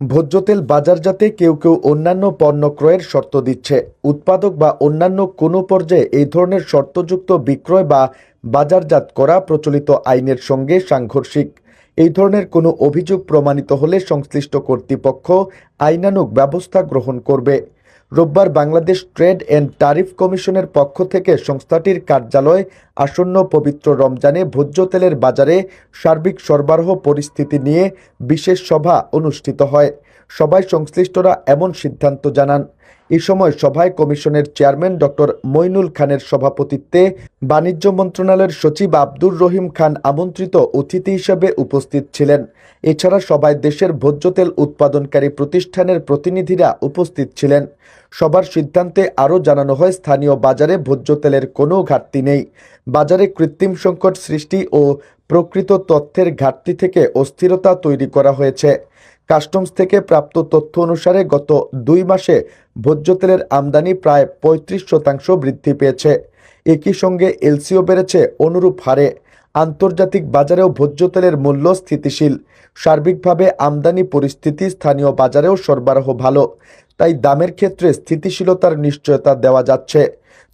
ভোজ্য তেল বাজারজাতে কেউ কেউ অন্যান্য পণ্য ক্রয়ের শর্ত দিচ্ছে। উৎপাদক বা অন্যান্য কোনো পর্যায়ে এই ধরনের শর্তযুক্ত বিক্রয় বা বাজারজাত করা প্রচলিত আইনের সঙ্গে সাংঘর্ষিক। এই ধরনের কোনো অভিযোগ প্রমাণিত হলে সংশ্লিষ্ট কর্তৃপক্ষ আইনানুক ব্যবস্থা গ্রহণ করবে। রোববার বাংলাদেশ ট্রেড অ্যান্ড ট্যারিফ কমিশনের পক্ষ থেকে সংস্থাটির কার্যালয় আসন্ন পবিত্র রমজানে ভোজ্য তেলের বাজারে সার্বিক সরবরাহ পরিস্থিতি নিয়ে বিশেষ সভা অনুষ্ঠিত হয়। সভায় সংশ্লিষ্টরা এমন সিদ্ধান্ত জানান। এ সময় সভায় কমিশনের চেয়ারম্যান ডক্টর মইনুল খানের সভাপতিত্বে বাণিজ্য মন্ত্রণালয়ের সচিব আব্দুর রহিম খান আমন্ত্রিত অতিথি হিসেবে উপস্থিত ছিলেন। এছাড়া সবাই দেশের ভোজ্য তেল উৎপাদনকারী প্রতিষ্ঠানের প্রতিনিধিরা উপস্থিত ছিলেন। সবার সিদ্ধান্তে আরও জানানো হয়, স্থানীয় বাজারে ভোজ্য তেলের কোনো ঘাটতি নেই। বাজারে কৃত্রিম সংকট সৃষ্টি ও প্রকৃত তথ্যের ঘাটতি থেকে অস্থিরতা তৈরি করা হয়েছে। কাস্টমস থেকে প্রাপ্ত তথ্য অনুসারে গত দুই মাসে ভোজ্য তেলের আমদানি প্রায় পঁয়ত্রিশ শতাংশ বৃদ্ধি পেয়েছে। একই সঙ্গে এলসিও বেড়েছে অনুরূপ হারে। আন্তর্জাতিক বাজারেও ভোজ্য তেলের মূল্য স্থিতিশীল। সার্বিকভাবে আমদানি পরিস্থিতি স্থানীয় বাজারেও সরবরাহ ভালো। তাই দামের ক্ষেত্রে স্থিতিশীলতার নিশ্চয়তা দেওয়া যাচ্ছে।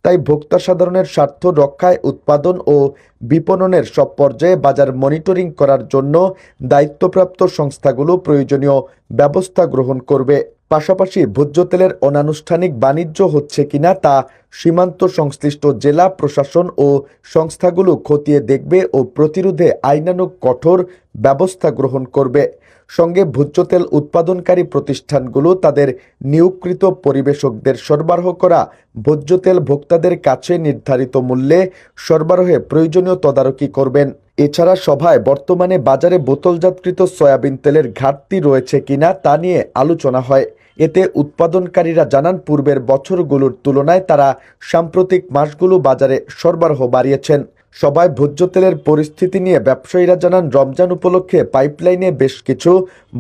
তাই ভোক্তা সাধারণের স্বার্থ রক্ষায় উৎপাদন ও বিপণনের সব পর্যায়ে বাজার মনিটরিং করার জন্য দায়িত্বপ্রাপ্ত সংস্থাগুলো প্রয়োজনীয় ব্যবস্থা গ্রহণ করবে। পাশাপাশি ভোজ্য তেলের অনানুষ্ঠানিক বাণিজ্য হচ্ছে কিনা তা সীমান্ত সংশ্লিষ্ট জেলা প্রশাসন ও সংস্থাগুলো খতিয়ে দেখবে ও প্রতিরোধে আইনানুগ কঠোর ব্যবস্থা গ্রহণ করবে। সঙ্গে ভোজ্য তেল উৎপাদনকারী প্রতিষ্ঠানগুলো তাদের নিয়োগকৃত পরিবেশকদের সরবরাহ করা ভোজ্য তেল ভোক্তাদের কাছে নির্ধারিত মূল্যে সরবরাহে প্রয়োজনীয় তদারকি করবেন। এছাড়া সভায় বর্তমানে বাজারে বোতলজাতকৃত সয়াবিন তেলের ঘাটতি রয়েছে কিনা তা নিয়ে আলোচনা হয়। এতে উৎপাদনকারীরা জানান, পূর্বের বছরগুলোর তুলনায় তারা সাম্প্রতিক মাসগুলো বাজারে সরবরাহ বাড়িয়েছেন। সবাই ভোজ্য তেলের পরিস্থিতি নিয়ে ব্যবসায়ীরা জানান, রমজান উপলক্ষে পাইপলাইনে বেশ কিছু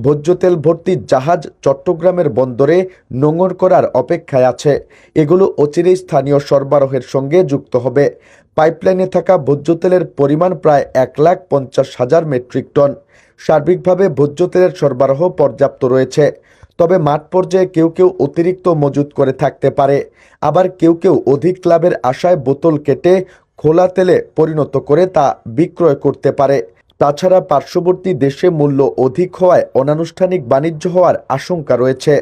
ভোজ্য তেল ভর্তি জাহাজ চট্টগ্রামের বন্দরে নোঙর করার অপেক্ষায় আছে। এগুলো অচিরেই স্থানীয় সরবরাহের সঙ্গে যুক্ত হবে। পাইপলাইনে থাকা ভোজ্য তেলের পরিমাণ প্রায় এক লাখ পঞ্চাশ হাজার মেট্রিক টন। সার্বিকভাবে ভোজ্য তেলের সরবরাহ পর্যাপ্ত রয়েছে। তবে মাঠ পর্যায়ে কেউ কেউ অতিরিক্ত মজুত করে থাকতে পারে। আবার কেউ কেউ অধিক লাভের আশায় বোতল কেটে খোলা তেলে পরিণত করে তা বিক্রয় করতে পারে। তাছাড়া পার্শ্ববর্তী দেশে মূল্য অধিক হওয়ায় অনানুষ্ঠানিক বাণিজ্য হওয়ার আশঙ্কা রয়েছে।